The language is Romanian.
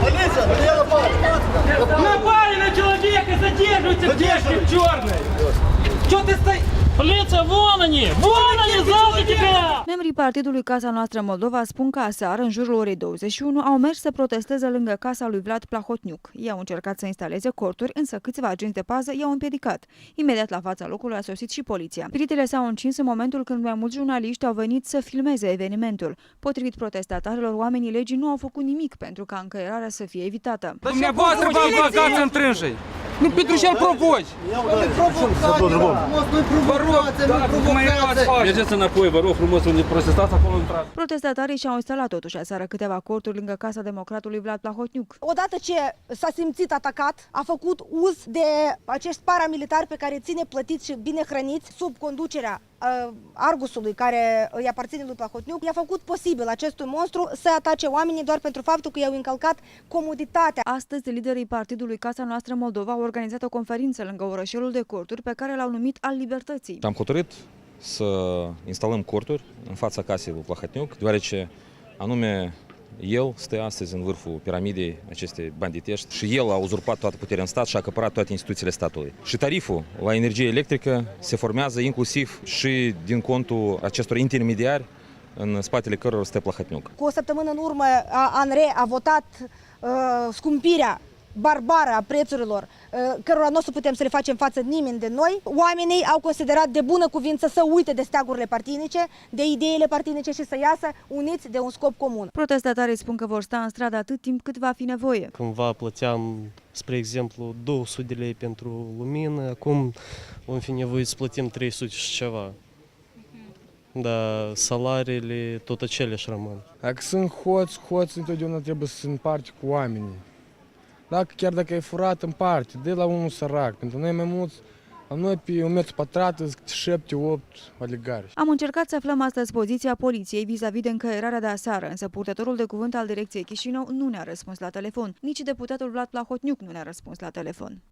Полиция, на напали. Напали на человека, задерживайте девушки в черной. Че ты стоишь? Полиция, вон они! Вон они! Membrii partidului Casa Noastră Moldova spun că aseară, în jurul orei 21, au mers să protesteze lângă casa lui Vlad Plahotniuc. Ei au încercat să instaleze corturi, însă câțiva agenți de pază i-au împiedicat. Imediat la fața locului a sosit și poliția. Piritele s-au încins în momentul când mai mulți jurnaliști au venit să filmeze evenimentul. Potrivit protestatarilor, oamenii legii nu au făcut nimic pentru ca încăierarea să fie evitată. Dumneavoastră vă băgați în trânșei! Nu pentru ce-l provoci! Vă rog, dați mai luați faci! Mergeți înapoi, vă rog frumos, unde protestați acolo intrați. Protestatarii și-au instalat totuși aseară câteva corturi lângă casa democratului Vlad Plahotniuc. Odată ce s-a simțit atacat, a făcut uz de acești paramilitari pe care ține plătiți și bine hrăniți sub conducerea uh, Argusului care îi aparține lui Plahotniuc, i-a făcut posibil acestui monstru să atace oamenii doar pentru faptul că i-au încălcat comoditatea. Astăzi, liderii partidului Casa Noastră Moldova au organizat o conferință lângă orășelul de corturi pe care l-au numit al libertății. Am hotărât să instalăm corturi în fața casei lui Plahotniuc, deoarece anume el stă astăzi în vârful piramidei acestei banditești și el a uzurpat toată puterea în stat și a acăpărat toate instituțiile statului. Și tariful la energie electrică se formează inclusiv și din contul acestor intermediari în spatele cărora stă Plahotniuc. Cu o săptămână în urmă, a- ANRE a votat uh, scumpirea barbară a prețurilor, uh, cărora nu o să putem să le facem față nimeni de noi. Oamenii au considerat de bună cuvință să uite de steagurile partinice, de ideile partinice și să iasă uniți de un scop comun. Protestatarii spun că vor sta în stradă atât timp cât va fi nevoie. Cândva plăteam, spre exemplu, 200 de lei pentru lumină, acum vom fi nevoit să plătim 300 și ceva. Da, salariile tot aceleași rămân. Dacă sunt hoți, hoți întotdeauna trebuie să se împarte cu oamenii. Dacă, chiar dacă ai furat, împarte, de la unul sărac. Pentru noi mai mulți, la noi pe un metru pătrat sunt 7-8 oligari. Am încercat să aflăm astăzi poziția poliției vis-a-vis de încăierarea de aseară, însă purtătorul de cuvânt al direcției Chișinău nu ne-a răspuns la telefon. Nici deputatul Vlad Plahotniuc nu ne-a răspuns la telefon.